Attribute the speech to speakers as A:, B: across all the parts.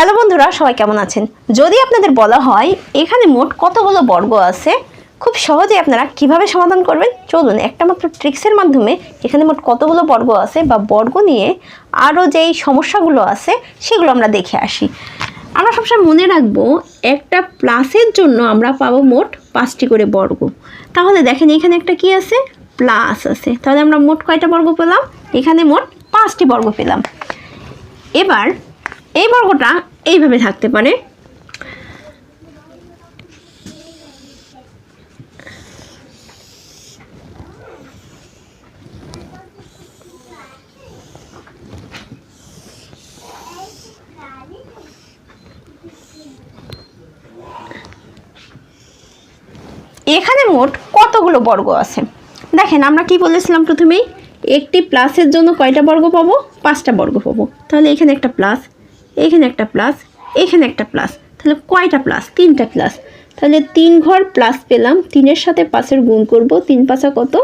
A: Hello বন্ধুরা, সবাই কেমন আছেন? যদি আপনাদের বলা হয় এখানে মোট কতগুলো বর্গ আছে, খুব সহজে আপনারা কীভাবে সমাধান করবেন? চলুন, একটা মাত্র ট্রিক্সের মাধ্যমে এখানে মোট কতগুলো বর্গ আছে বা বর্গ নিয়ে আরও যেই সমস্যাগুলো আছে, সেগুলো আমরা দেখে আসি। আমরা সবসময় মনে রাখব, একটা প্লাসের জন্য আমরা পাবো মোট পাঁচটি করে বর্গ। তাহলে দেখেন, এখানে একটা কি আছে? প্লাস আছে। তাহলে আমরা মোট কয়টা বর্গ পেলাম? এখানে মোট পাঁচটি বর্গ পেলাম। এবার এই বর্গটা এইভাবে থাকতে পারে। এখানে মোট কতগুলো বর্গ আছে? দেখেন, আমরা কি বলেছিলাম প্রথমেই? একটি প্লাসের জন্য কয়টা বর্গ পাবো? পাঁচটা বর্গ পাবো। তাহলে এখানে একটা প্লাস এখানে একটা প্লাস এখানে একটা প্লাস তাহলে কয়টা প্লাস তিনটা প্লাস তাহলে তিন ঘর প্লাস পেলাম, তিনের সাথে পাঁচের গুণ করব, তিন পাঁচা কত?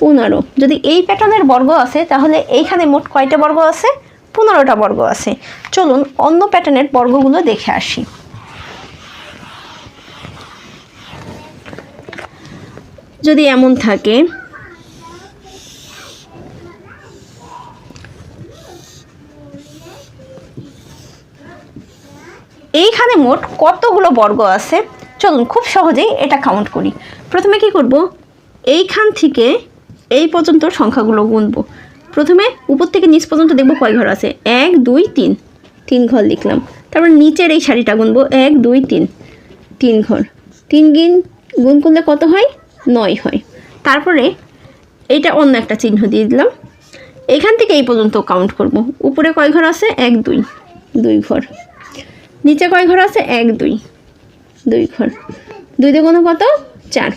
A: পনেরো। যদি এই প্যাটার্নের বর্গ আছে, তাহলে এইখানে মোট কয়টা বর্গ আছে? পনেরোটা বর্গ আছে। চলুন অন্য প্যাটার্নের বর্গগুলো দেখে আসি। যদি এমন থাকে এইখানে মোট কতগুলো বর্গ আছে? চলুন খুব সহজেই এটা কাউন্ট করি। প্রথমে কি করব? এইখান থেকে এই পর্যন্ত সংখ্যাগুলো গুনব। প্রথমে উপর থেকে নিচ পর্যন্ত দেখব কয় ঘর আছে? এক, দুই, তিন। তিন ঘর লিখলাম। তারপর নিচের এই শাড়িটা গুনবো। এক, দুই, তিন। তিন ঘর। তিন গিন গুণ করলে কত হয়? নয় হয়। তারপরে এইটা অন্য একটা চিহ্ন দিয়ে দিলাম। এখান থেকে এই পর্যন্ত কাউন্ট করব। উপরে কয় ঘর আছে? এক, দুই। দুই ঘর। নিচে কয় ঘর আছে? এক, দুই। দুই ঘর। দুই দুগুণ কত? চার।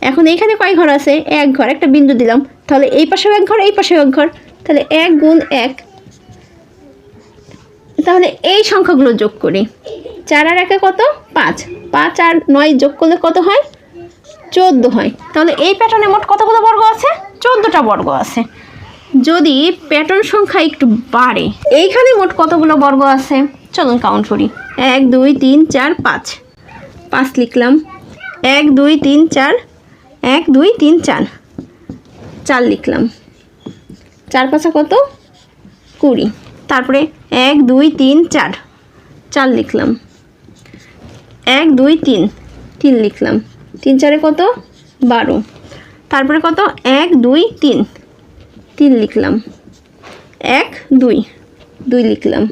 A: এখন এইখানে কয় ঘর আছে? এক ঘর। একটা বিন্দু দিলাম। তাহলে এই পাশেও এক ঘর, এই পাশেও এক ঘর। তাহলে এক গুণ এক। তাহলে এই সংখ্যাগুলো যোগ করি। চার আর একে কত? পাঁচ। পাঁচ আর নয় যোগ করলে কত হয়? চোদ্দ হয়। তাহলে এই প্যাটার্নে মোট কতগুলো বর্গ আছে? চোদ্দোটা বর্গ আছে। যদি প্যাটার্ন সংখ্যা একটু বাড়ে, এইখানে মোট কতগুলো বর্গ আছে? চলুন কাউন্ট করি। এক, দুই, তিন, চার, পাঁচ। পাঁচ লিখলাম। এক, দুই, তিন, চার। এক, দুই, তিন, চার। চার লিখলাম। চার পাঁচা কত? কুড়ি। তারপরে এক, দুই, তিন, চার। চার লিখলাম। এক, দুই, তিন। তিন লিখলাম। তিন চারে কত? বারো। তারপরে কত? এক, দুই, তিন। তিন লিখলাম। এক, দুই। দুই লিখলাম।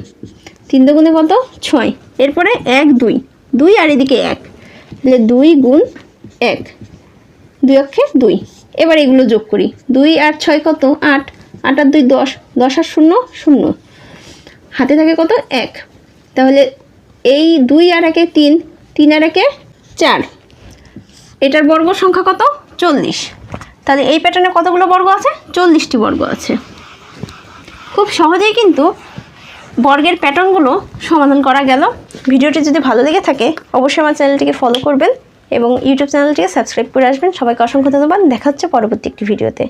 A: তিন দুগুণে কত? ছয়। এরপরে এক, দুই। দুই আর এদিকে এক। তাহলে দুই গুণ এক। দুই অক্ষে দুই। এবার এগুলো যোগ করি। দুই আর ছয় কত? আট। আট আর দুই দশ। দশ আর শূন্য শূন্য। হাতে থাকে কত? এক। তাহলে এই দুই আর একে তিন তিন আর একে চার। এটার বর্গ সংখ্যা কত? চল্লিশ। তাহলে এই প্যাটার্নে কতগুলো বর্গ আছে? চল্লিশটি বর্গ আছে। খুব সহজেই কিন্তু বর্গের প্যাটার্নগুলো সমাধান করা গেল। ভিডিওটি যদি ভালো লেগে থাকে, অবশ্যই আমার চ্যানেলটিকে ফলো করবেন এবং ইউটিউব চ্যানেলটিকে সাবস্ক্রাইব করে আসবেন। সবাইকে অসংখ্য ধন্যবাদ। দেখা হচ্ছে পরবর্তী একটি ভিডিওতে।